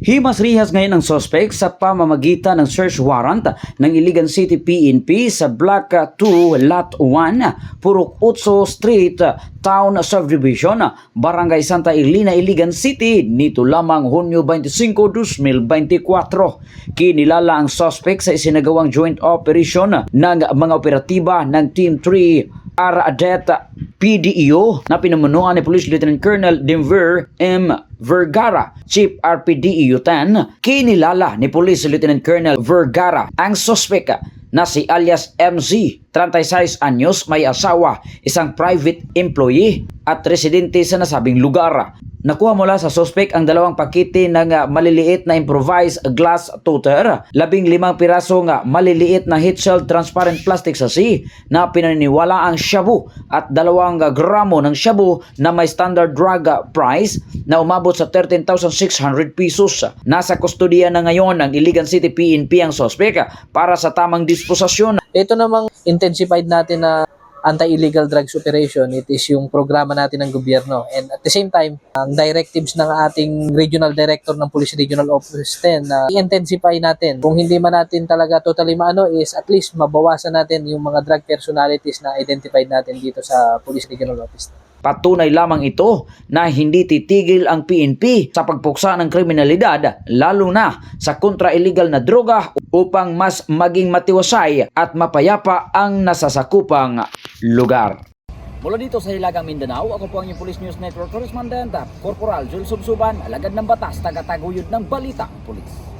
Himas rihas ngayon ang suspect sa pamamagitan ng search warrant ng Iligan City PNP sa Block 2 Lot 1, Purok Utso Street, Town Subdivision, Barangay Santa Elena, Iligan City, nito lamang Hunyo 25, 2024. Kinilala ang suspect sa isinagawang joint operation ng mga operatiba ng Team 3 Aradet PDEO na pinamunuan ni Police Lieutenant Colonel Denver M. Vergara, Chief RPDEO 10, kinilala ni Police Lieutenant Colonel Vergara ang suspect na si alias MZ, 36 anyos, may asawa, isang private employee at residente sa nasabing lugar. Nakuha mula sa suspect ang dalawang pakete ng ah, maliliit na improvised glass toter, labing limang pirasong ah, maliliit na heat shield transparent plastic sasi na pinaniniwala ang shabu at dalawang ah, gramo ng shabu na may standard drug price na umabot sa 13,600 pesos. Nasa kustodiya na ngayon ng Iligan City PNP ang suspect para sa tamang disposasyon Ito namang intensified natin na anti-illegal drugs operation, it is yung programa natin ng gobyerno. And at the same time, ang directives ng ating regional director ng Police Regional Office 10 na i-intensify natin. Kung hindi man natin talaga totally maano is at least mabawasan natin yung mga drug personalities na identified natin dito sa Police Regional Office 10. Patunay lamang ito na hindi titigil ang PNP sa pagpuksa ng kriminalidad lalo na sa kontra-illegal na droga upang mas maging matiwasay at mapayapa ang nasasakupang lugar. Mula dito sa Hilagang Mindanao, ako po ang inyong Police News Network Correspondent, Corporal Jules Subsuban, alagad ng batas, tagataguyod ng balita, Police.